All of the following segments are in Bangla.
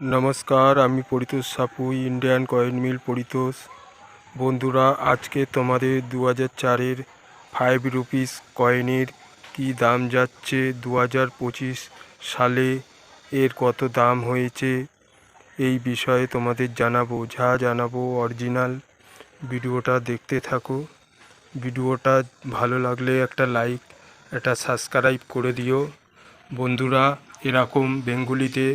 নমস্কার, আমি Paritosh Sapui Indian coin mill Paritosh. বন্ধুরা, আজকে তোমাদের দু হাজার চারের ফাইভ রুপিস কয়েনের কী দাম যাচ্ছে দু হাজার পঁচিশ সালে, এর কত দাম হয়েছে, এই বিষয়ে তোমাদের জানাব, যা জানাব অরিজিনাল ভিডিওটা দেখতে থাকো। ভিডিওটা ভালো লাগলে একটা লাইক একটা সাবস্ক্রাইব করে দিও। বন্ধুরা, এরকম বেঙ্গুলিতে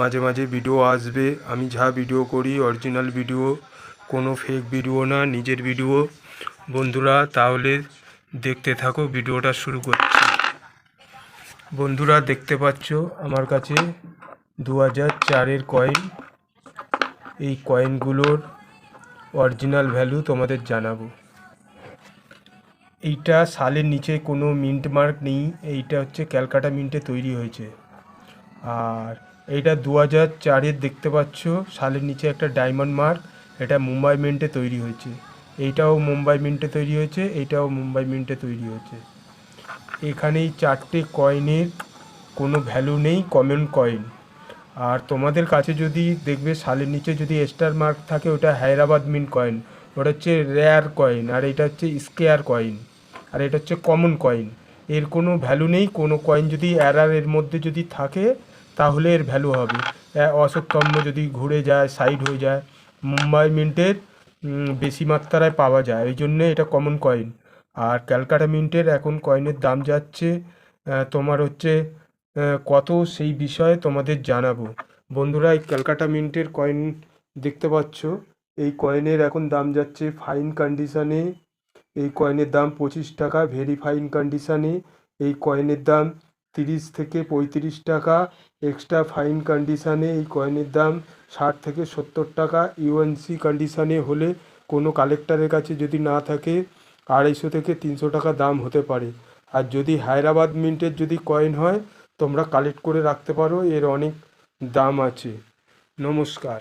মাঝে মাঝে ভিডিও আসবে। আমি যা ভিডিও করি অরিজিনাল ভিডিও কোনো ফেক ভিডিও না, নিজের ভিডিও বন্ধুরা, তাহলে দেখতে থাকো ভিডিওটা শুরু করছি। বন্ধুরা, দেখতে পাচ্ছ আমার কাছে দু হাজার চারের কয়েন এই কয়েনগুলোর অরিজিনাল ভ্যালু তোমাদের জানাব। এইটা সালের নিচে কোনো মিন্ট মার্ক নেই। এইটা হচ্ছে ক্যালকাটা মিন্টে তৈরি হয়েছে। আর এইটা দু হাজার চারের দেখতে পাচ্ছ, সালের নিচে একটা ডায়মন্ড মার্ক এটা মুম্বাই মিন্টে তৈরি হয়েছে। এইটাও মুম্বাই মিন্টে তৈরি হয়েছে, এইটাও মুম্বাই মিন্টে তৈরি হয়েছে। এখানে এই চারটে কয়েনের কোনো ভ্যালু নেই কমন কয়েন আর তোমাদের কাছে যদি দেখবে, সালের নিচে যদি স্টার মার্ক থাকে, ওটা হায়দ্রাবাদ মিন্ট কয়েন ওটা হচ্ছে রেয়ার কয়েন আর এটা হচ্ছে স্কেয়ার কয়েন আর এটা হচ্ছে কমন কয়েন এর কোনো ভ্যালু নেই, কোনো কয়েন যদি এরার এর মধ্যে যদি থাকে তাহলে এর ভ্যালু হবে। অশোকস্তম্ভ যদি ঘুরে যায় সাইড হয়ে যায়, মুম্বাই মিন্টের বেশি মাত্রায় পাওয়া যায়। এই জন্যে এটা কমন কয়েন আর ক্যালকাটা মিন্টের এখন কয়েনের দাম যাচ্ছে তোমার হচ্ছে কত? সেই বিষয়ে তোমাদের জানাব। বন্ধুরা, এই ক্যালকাটা মিন্টের কয়েন দেখতে পাচ্ছ? এই কয়েনের এখন দাম যাচ্ছে ফাইন কন্ডিশানে এই কয়েনের দাম পঁচিশ টাকা ভেরি ফাইন কন্ডিশানে এই কয়েনের দাম তিরিশ থেকে পঁয়ত্রিশ টাকা। এক্সট্রা ফাইন কন্ডিশানে এই কয়েনের দাম ষাট থেকে সত্তর টাকা। ইউএনসি কন্ডিশানে হলে কোনো কালেক্টরের কাছে যদি না থাকে, আড়াইশো থেকে তিনশো টাকা দাম হতে পারে। আর যদি হায়দ্রাবাদ মিন্টের যদি কয়েন হয়, তোমরা কালেক্ট করে রাখতে পারো, এর অনেক দাম আছে। নমস্কার।